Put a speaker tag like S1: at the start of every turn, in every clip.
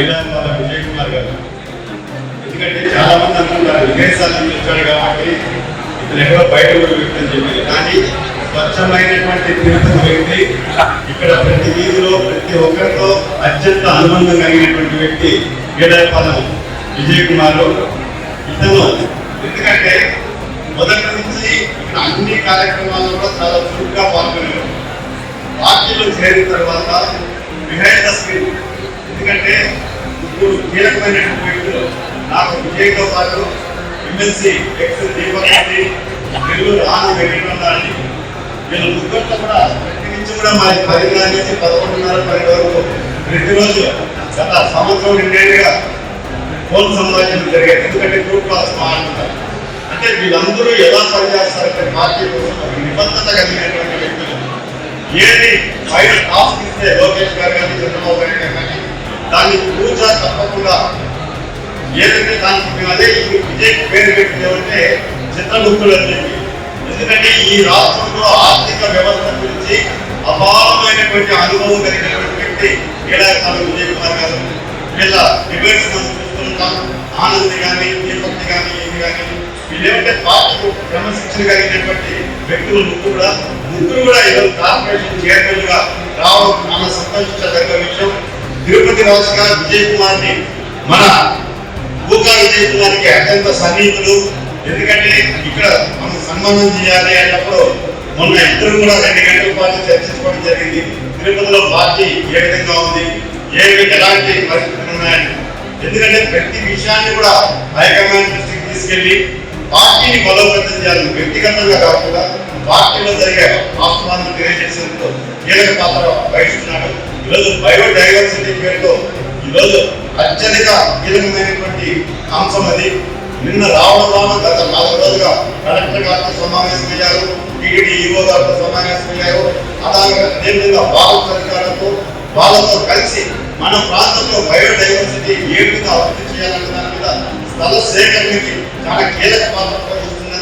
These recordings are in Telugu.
S1: శ్రీరామపాల విజయ్ కుమార్ గారు. ఎందుకంటే చాలా మంది అనుకుంటారు విదేశాలను నుంచి వచ్చాడు కాబట్టి ఇతను ఎక్కడో బయట కూడా వ్యక్తి అని చెప్పి. కానీ స్వచ్ఛమైనటువంటి తీర్థం వ్యక్తి ఇక్కడ ప్రతి వీధిలో ప్రతి ఒక్కరితో అత్యంత అనుబంధం కలిగినటువంటి వ్యక్తి గీడాపాలెం విజయ్ కుమార్ ఇతను ఎందుకంటే మొదటి నుంచి ఇక్కడ అన్ని కార్యక్రమాల్లో కూడా చాలా చురుగ్గా పాల్గొనేవారు. పార్టీలో చేరిన తర్వాత బిహైండ్ ద స్క్రీన్ ఎందుకంటే ఇప్పుడు కీలకమైనటువంటి వ్యక్తులు నాకు విజయ్తో గారు ఎమ్మెల్సీ ఎక్స్ దీపక్ నెల్లూరు ఆనంద్ వెంకటరమణారెడ్డి. వీళ్ళ ముగ్గురితో కూడా ప్రతి నుంచి కూడా మా పదిన్నర నుంచి పదకొండున్నర పన్నెండు వరకు ప్రతిరోజు గత సంవత్సరం రెండేళ్ళుగా ఫోన్ సమావేశం జరిగేది ఎందుకంటే గ్రూప్ క్లాస్ మాట్లాడతారు అంటే వీళ్ళందరూ ఎలా పనిచేస్తారంటే పార్టీ కోసం నిబద్ధత కలిగినటువంటి వ్యక్తులు. ఏది పైన టాస్క్ ఇస్తే లోకేష్ గారు కానీ చంద్రబాబు గారు కానీ దాన్ని పూజ తప్పకుండా ఏదంటే దానికి మేము అదే ఈ విజయ్ పేరు పెట్టింది ఏమంటే చిత్రగుప్తుడు అని చెప్పి ఎందుకంటే ఈ రాష్ట్రంలో ఆర్థిక వ్యవస్థ గురించి అపారమైనటువంటి అనుభవం కలిగినటువంటి వ్యక్తి క్రీడాకారులు విజయ్ కుమార్ గారు. వీళ్ళ డిబేట్స్ మనం చూస్తుంటాం. ఆనంద్ కానీ దీపక్తి కానీ ఏమి కానీ వీళ్ళేమంటే పార్టీకు క్రమశిక్షణ కలిగినటువంటి వ్యక్తులు ముగ్గురు కూడా. ముగ్గురు కూడా ఈరోజు కార్పొరేషన్ చైర్మన్గా రావడం మన సంతోషించదగ్గ విషయం. తిరుపతి రాజుగా విజయ్ కుమార్ని మన భూకా విజయ్ కుమార్కి అత్యంత సన్నిహితులు. ఎందుకంటే ఇక్కడ మనం సన్మానం చేయాలి అన్నప్పుడు మొన్న ఇద్దరు కూడా రెండు గంటల పాటు చర్చించుకోవడం జరిగింది. తిరుపతిలో పార్టీ ఏ విధంగా ఉంది? ఏ ఎలాంటి పరిస్థితులు ఉన్నాయని. ఎందుకంటే ప్రతి విషయాన్ని కూడా హైకమాండ్ దృష్టికి తీసుకెళ్ళి పార్టీని బలోపేతం చేయాలి. వ్యక్తిగతంగా కాకుండా పార్టీలో జరిగే వాస్తవాన్ని తెలియజేసేందుకు కీలక పాత్ర వహిస్తున్నాడు ఈరోజు బయోడైవర్సిటీ పేరుతో ఈరోజు అత్యధిక కీలకమైనటువంటి అంశం అది. నిన్న రావడం రావడం గత నాలుగు రోజులుగా కలెక్టర్ గారితో సమావేశమయ్యారు టీడీడీ ఈఓ గారితో సమావేశమయ్యారు అలాగే అదేవిధంగా భారత అధికారులతో వాళ్ళతో కలిసి మన ప్రాంతంలో బయోడైవర్సిటీ ఏ విధంగా అభివృద్ధి చేయాలనే దాని మీద స్థల సేకరణకి చాలా కీలక పాత్ర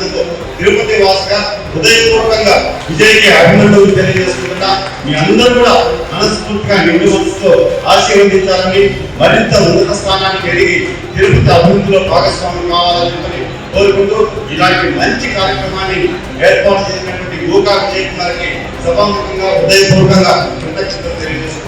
S1: పోషిస్తున్నందుకు తిరుపతి వాసుగా హృదయపూర్వకంగా విజయ్కి అభినందనలు తెలియజేసుకుంటున్నా మీ అందరూ కూడా మనస్ఫూర్తిగా నిండు మనసుతో ఆశీర్వదించాలని మరింత ఉన్నత స్థానానికి ఎదిగి తిరుపతి అభివృద్ధిలో భాగస్వామ్యం కావాలని చెప్పని కోరుకుంటూ ఇలాంటి మంచి కార్యక్రమాన్ని ఏర్పాటు చేసినటువంటి గోకా విజయ్ కుమార్కి సభాముఖంగా హృదయపూర్వకంగా కృతజ్ఞతలు తెలియజేస్తున్నాను